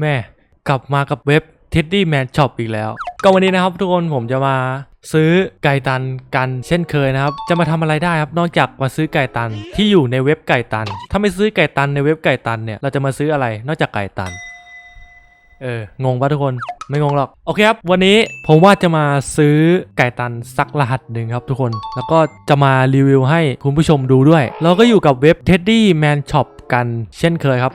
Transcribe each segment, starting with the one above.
แม่กลับมากับเว็บ Teddy Man Shop อีกแล้ว ก็วันนี้นะครับทุกคนผมจะมาซื้อไก่ตันกันเช่นเคยนะครับ จะมาทำอะไรได้ครับนอกจากมาซื้อไก่ตันที่อยู่ในเว็บไก่ตัน ถ้าไม่ซื้อไก่ตันในเว็บไก่ตันเนี่ยเราจะมาซื้ออะไรนอกจากไก่ตัน เอองงปะทุกคนไม่งงหรอกโอเคครับ วันนี้ผมว่าจะมาซื้อไก่ตันสักรหัสหนึ่งครับทุกคน แล้วก็จะมารีวิวให้คุณผู้ชมดูด้วย เราก็อยู่กับเว็บ Teddy Man Shop กันเช่นเคยครับ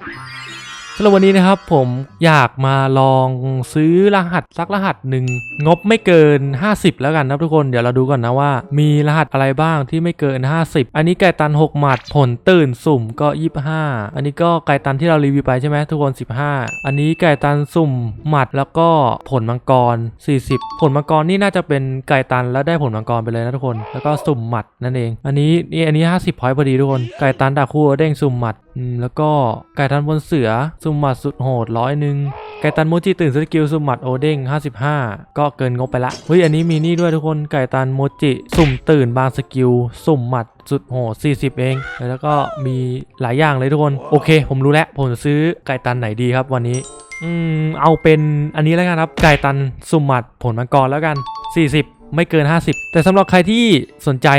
สำหรับวันนี้นะครับผมอยากมาลองซื้อรหัสสักรหัสหนึ่งงบไม่เกิน 50 แล้วกันนะทุกคนเดี๋ยวเราดูก่อนนะว่า มีรหัสอะไรบ้างที่ไม่เกิน 50 อันนี้ไก่ตัน 6 หมัดผลตื่นสุ่มก็ 25 อันนี้ก็ไก่ตันที่เรารีวิวไปใช่ไหมทุกคน 15 อันนี้ไก่ตันสุ่มหมัดแล้วก็ผลมังกร 40 ผลมังกรนี่น่าจะเป็นไก่ตันแล้วได้ผลมังกรไปเลยนะทุกคน แล้วก็สุ่มหมัดนั่นเอง อันนี้นี่อันนี้ 50พอยต์พอดีทุกคนไก่ตันดาคู่เด้งสุ่มหมัดแล้วก็ไก่ตันบนเสือสุ่มหมัดสุดโหดร้อยหนึ่งไก่ตันโมจิตื่นสกิลสุ่มหมัดโอเด้ง55 ก็เกินงบไปละเฮ้ยอันนี้มีนี่ด้วยทุกคนไก่ตันโมจิสุ่มตื่นบางสกิลสุ่มหมัดสุดโหด40 เอง แล้วก็มีหลายอย่างเลยทุกคน โอเค ผมรู้แล้ว ผมจะซื้อไก่ตันไหนดีครับวันนี้ อืม เอาเป็นอันนี้แล้วกันครับ ไก่ตันสุ่มหมัดผลมังกรแล้วกัน 40 ไม่เกิน 50 แต่สำหรับใครที่สนใจ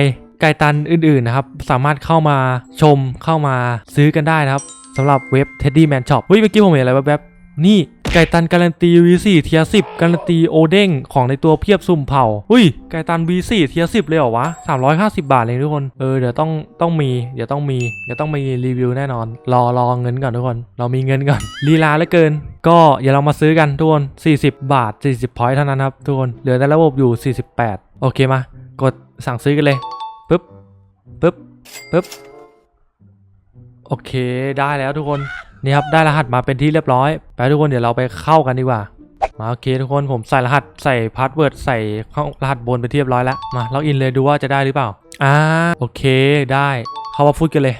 ไก่ตันอื่นๆนะครับ สามารถเข้ามาชมเข้ามาซื้อกันได้นะครับ สำหรับเว็บ Teddy Man Shop เฮ้ยเมื่อกี้ผมเห็นอะไรแวบๆนี่ไก่ตันการันตี V4 เทีย10การันตีโอเด้งของในตัวเพียบสุ่มเผาอุ้ยไก่ตัน V4 เทีย10เลยเหรอวะ 350 บาทเลยทุกคน เออเดี๋ยวต้องต้องมี เดี๋ยวต้องมี เดี๋ยวต้องมีรีวิวแน่นอน รอรอเงินก่อนทุกคน เรามีเงินก่อน ลีลาเหลือเกิน ก็อย่าเรามาซื้อกันทุกคน 40 บาท 40พอยต์เท่านั้นครับทุกคน เหลือในระบบอยู่ 48 โอเคมากดสั่งซื้อกันเลยปึ๊บปึ๊บปึ๊บ โอเคได้แล้วทุกคนนี่ครับได้รหัสมาเป็นที่เรียบร้อย ไปทุกคนเดี๋ยวเราไปเข้ากันดีกว่า มาโอเคทุกคนผมใส่รหัสใส่พาสเวิร์ดใส่ข้ารหัสบนไปที่เรียบร้อยแล้วมาล็อกอินเลยดูว่าจะได้หรือเปล่าอ่าโอเคได้ เข้ามาพูดกันเลย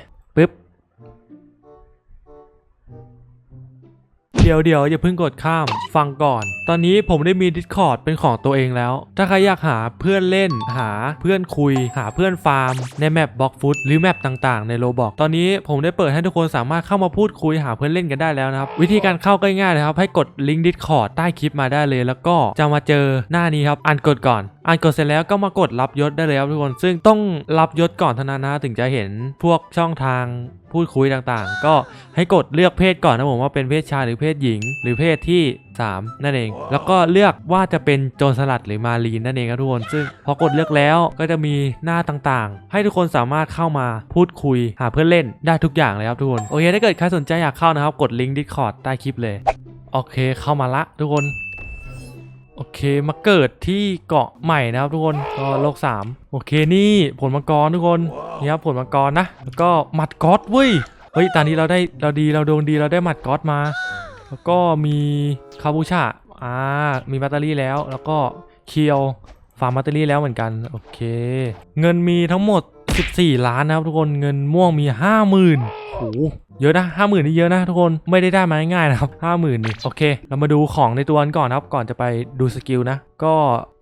เดี๋ยวเดี๋ยวอย่าเพิ่งกดข้าม ฟังก่อน ตอนนี้ผมได้มี Discord เป็นของตัวเองแล้ว ถ้าใครอยากหาเพื่อนเล่น หาเพื่อนคุย หาเพื่อนฟาร์ม ในแมปบล็อกฟุตหรือแมปต่างๆ ในโลบอกตอนนี้ผมได้เปิดให้ทุกคนสามารถเข้ามาพูดคุยหาเพื่อนเล่นกันได้แล้วนะครับ วิธีการเข้าก็ง่ายๆนะครับ ให้กดลิงก์ Discord ใต้คลิปมาได้เลย แล้วก็จะมาเจอหน้านี้ครับอ่านกดก่อน อ่านกดเสร็จแล้วก็มากดรับยศได้เลยครับทุกคน ซึ่งต้องรับยศก่อนเท่านั้นนะถึงจะเห็นพวกช่องทางพูดคุยต่างๆ ก็ให้กดเลือกเพศก่อนนะผมว่าเป็นเพศชายหรือเพศหญิง หรือเพศที่ 3 นั่นเอง แล้วก็เลือกว่าจะเป็นโจรสลัดหรือมารีนนั่นเองครับทุกคน ซึ่งพอกดเลือกแล้วก็จะมีหน้าต่างๆ ให้ทุกคนสามารถเข้ามาพูดคุยหาเพื่อนเล่นได้ทุกอย่างเลยครับทุกคน โอเคถ้าเกิดใครสนใจอยากเข้านะครับ กดลิงก์ Discord ใต้คลิปเลย โอเคเข้ามาละทุกคน โอเคมาเกิดที่เกาะใหม่นะครับทุกคนก็โลก 3 โอเคนี่ผลมังกรทุกคนนี่ครับผลมังกรนะแล้วก็หมัดก๊อตเว้ยเฮ้ยตอนนี้เราได้เราดีเราดวงดีเราได้หมัดก๊อตมา แล้วก็มีคาบูชาอ่ามีแบตเตอรี่แล้ว แล้วก็เคียวฟาร์มแบตเตอรี่แล้วเหมือนกันโอเค เงินมีทั้งหมด 14 ล้านนะครับทุกคนเงินม่วงมี 50,000 โหเยอะนะห้าหมื่นนี่เยอะนะทุกคนไม่ได้ได้มาง่ายๆนะครับห้าหมื่นนี่โอเค เรามาดูของในตัวกันก่อนนะครับ ก่อนจะไปดูสกิลนะ ก็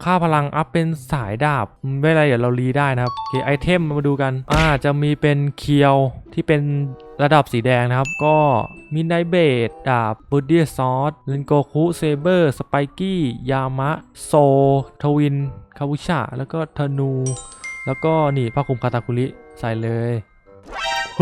ค่าพลังอัพเป็นสายดาบไม่เป็นไรเดี๋ยวเรารีได้นะครับโอเคไอเทมมาดูกันอ่าจะมีเป็นเคียวที่เป็นระดับสีแดงนะครับ ก็มีไนเบดดาบบูดดี้ซอสลินโกคุเซเบอร์สไปกี้ยามะโซทวินคาบุชะแล้วก็ธนู แล้วก็นี่ผ้าคลุมคาตาคุริใส่เลย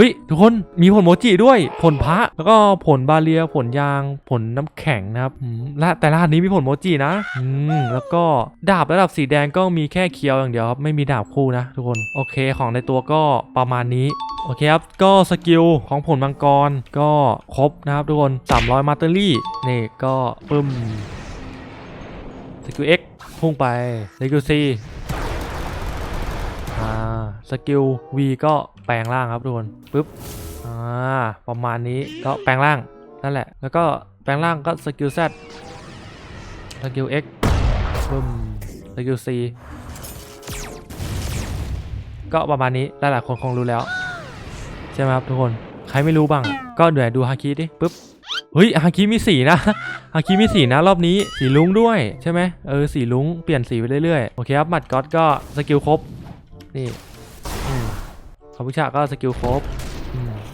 ฮ้ยทุกคนมีผลโมจิด้วย ผลพระแล้วก็ผลบาเลียผลยางผลน้ำแข็งนะครับและแต่ละอันนี้มีผลโมจินะอืมแล้วก็ดาบระดับสีแดงก็มีแค่เคียวอย่างเดียวครับไม่มีดาบคู่นะทุกคนโอเคของในตัวก็ประมาณนี้โอเคครับ ก็สกิลของผลมังกรก็ครบนะครับทุกคน 300 มาเตอรี่นี่ก็ปึ้มสกิล X พุ่งไปสกิล C อ่าสกิล V ก็ ปลงร่างครับทุกคนปึ๊บอ่าประมาณนี้ก็แปลงร่างนั่นแหละ แล้วก็แปลงร่างก็สกิล Z สกิล X ปึ้มสกิล C ก็ประมาณนี้หลายๆคนคงรู้แล้ว ใช่ไหมครับทุกคนใครไม่รู้บ้าง ก็เดี๋ยวดูฮาคิดิปึ๊บเฮ้ยฮาคิมีสีนะฮาคิมีสีนะรอบนี้สีลุ้งด้วยใช่ไหมเออสีลุ้งเปลี่ยนสีไปเรื่อยๆโอเคครับหมัดก๊อตก็สกิลครบนี่าพิชาก็สกิลครบ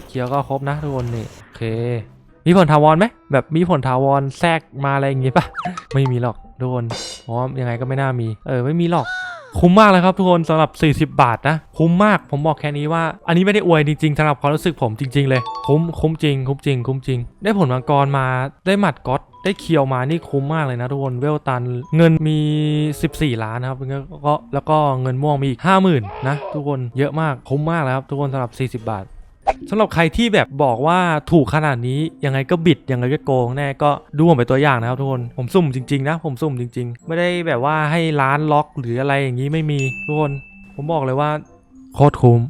เคียวก็ครบนะทุกคนนี่โอเค มีผลถาวรไหมแบบมีผลถาวรแทรกมาอะไรอย่างงี้ปะไม่มีหรอกทุกคนเพราะยังไงก็ไม่น่ามี เออไม่มีหรอก คุ้มมากเลยครับทุกคนสำหรับ 40 บาทนะ คุ้มมากผมบอกแค่นี้ว่า อันนี้ไม่ได้อวยจริงๆสำหรับความรู้สึกผมจริง ๆ เลย คุ้มคุ้มจริง คุ้มจริง คุ้มจริง ได้ผลมังกรมาได้หมัดก๊อตได้เคียวมานี่คุ้มมากเลยนะทุกคนเวลตันเงินมี 14 ล้านนะครับแล้วก็แล้วก็เงินม่วงมีอีก 50,000นะทุกคนเยอะมากคุ้มมากแล้วครับทุกคนสำหรับ 40 บาท สำหรับใครที่แบบบอกว่าถูกขนาดนี้ยังไงก็บิดยังไงก็โกงแน่ก็ดูผมเป็นตัวอย่างนะครับทุกคนผมสุ่มจริงๆนะผมสุ่มจริง ๆ ไม่ได้แบบว่าให้ร้านล็อกหรืออะไรอย่างนี้ไม่มีทุกคน ผมบอกเลยว่าโคตรคุ้ม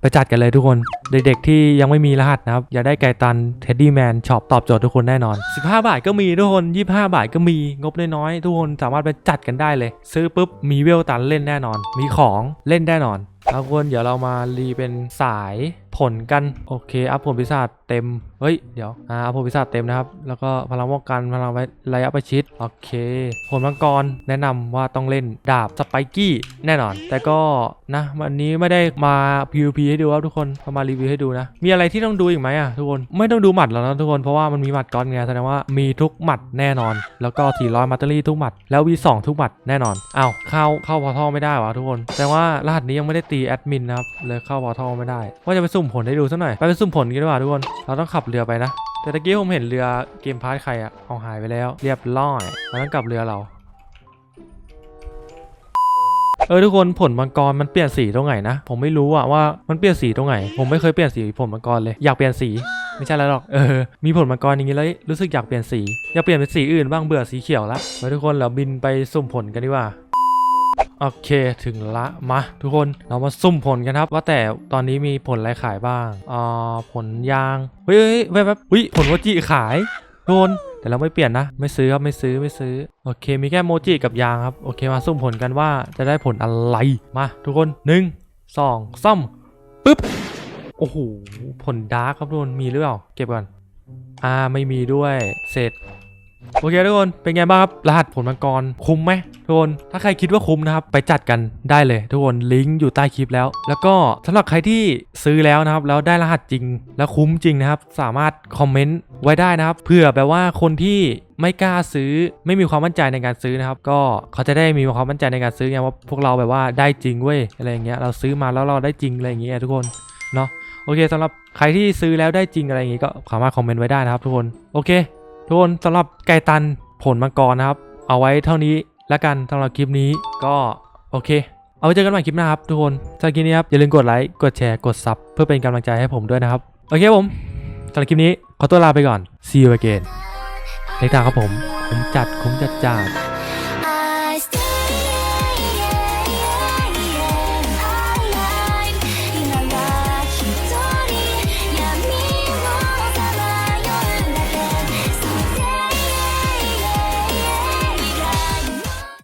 ไปจัดกันเลยทุกคนเด็กๆที่ยังไม่มีรหัสนะครับ อย่าได้ไกตันเท็ดดี้แมนช็อปตอบโจทย์ทุกคนแน่นอน 15 บาทก็มีทุกคน 25 บาทก็มีงบน้อยๆทุกคนสามารถไปจัดกันได้เลย ซื้อปุ๊บมีเวลตันเล่นแน่นอน มีของเล่นแน่นอน เอาทุกคนเดี๋ยวเรามารีเป็นสายผลกัน โอเค อัพผลพิศาจเต็ม เฮ้ย เดี๋ยว อ่า อัพผลพิศาจเต็มนะครับ แล้วก็พลังป้องกัน พลังไระยะประชิด โอเค ผลมังกร แนะนำว่าต้องเล่นดาบสไปกี้แน่นอน แต่ก็นะ วันนี้ไม่ได้มา PVP ให้ดูครับทุกคนเอมารีวิวให้ดูนะ มีอะไรที่ต้องดูอีกไหมอะทุกคน ไม่ต้องดูหมัดแล้วนะทุกคน เพราะว่ามันมีหมัดก้อนไง แสดงว่ามีทุกหมัดแน่นอน แล้วก็ 400 มัตเตอรี่ทุกหมัด แล้ว V2 ทุกหมัดแน่นอนอ้าวเข้าเข้าพอท่อไม่ได้วะทุกคนแสดงว่ารหัสนี้ยังไม่ได้ตแอดมินนะครับเลยเข้าพอท่อไม่ได้ว่าจะไปสุ่มผลให้ดูสักหน่อย ไปไปสุ่มผลกันดีกว่าทุกคน เราต้องขับเรือไปนะ แต่ตะกี้ผมเห็นเรือเกมพาร์ทใครอะเอาหายไปแล้ว เรียบร้อยเราต้องกลับเรือเราเออทุกคนผลมังกรมันเปลี่ยนสีตรงไหนนะผมไม่รู้อะว่ามันเปลี่ยนสีตรงไหน ผมไม่เคยเปลี่ยนสีผลมังกรเลยอยากเปลี่ยนสีไม่ใช่แล้วหรอกเออมีผลมังกรอย่างนี้แล้วรู้สึกอยากเปลี่ยนสีอยากเปลี่ยนเป็นสีอื่นบ้างเบื่อสีเขียวละไปทุกคนเราบินไปสุ่มผลกันดีกว่า โอเคถึงละมาทุกคนเรามาสุ่มผลกันครับ ว่าแต่ตอนนี้มีผลอะไรขายบ้างอ่าผลยางเฮ้ยเฮ้ยแวบๆอุ้ยผลโมจิขายทุกคนแต่เราไม่เปลี่ยนนะ ไม่ซื้อครับไม่ซื้อไม่ซื้อโอเค มีแค่โมจิกับยางครับโอเคมาสุ่มผลกันว่าจะได้ผลอะไรมาทุกคนหนึ่งสองสามปึ๊บโอ้โหผลดาร์กครับทุกคนมีหรือเปล่าเก็บก่อนอ่าไม่มีด้วยเสร็จ โอเคทุกคน เป็นไงบ้างครับ รหัสผลมังกร คุ้มไหมทุกคน ถ้าใครคิดว่าคุ้มนะครับ ไปจัดกันได้เลย ทุกคน ลิงก์อยู่ใต้คลิปแล้ว แล้วก็สำหรับใครที่ซื้อแล้วนะครับ แล้วได้รหัสจริง แล้วคุ้มจริงนะครับ สามารถคอมเมนต์ไว้ได้นะครับ เผื่อแบบว่าคนที่ไม่กล้าซื้อ ไม่มีความมั่นใจในการซื้อนะครับ ก็เขาจะได้มีความมั่นใจในการซื้อไงว่าพวกเราแบบว่าได้จริงเว้ย อะไรอย่างเงี้ย เราซื้อมาแล้วเราได้จริงอะไรอย่างเงี้ยทุกคน เนาะ โอเคสำหรับใครที่ซื้อแล้วได้จริงอะไรอย่างงี้ก็สามารถคอมเมนต์ไว้ได้นะครับทุกคน โอเค ทุกคนสำหรับไก่ตันผลมังกรนะครับ เอาไว้เท่านี้แล้วกันสำหรับคลิปนี้ก็โอเค เอาไว้เจอกันใหม่คลิปหน้าครับทุกคนสำหรับคลิปนี้ครับอย่าลืมกดไลค์กดแชร์กดซับเพื่อเป็นกำลังใจให้ผมด้วยนะครับ โอเคผมสำหรับคลิปนี้ขอตัวลาไปก่อน see you again ในตาครับผมผมจัดผมจัดจ้า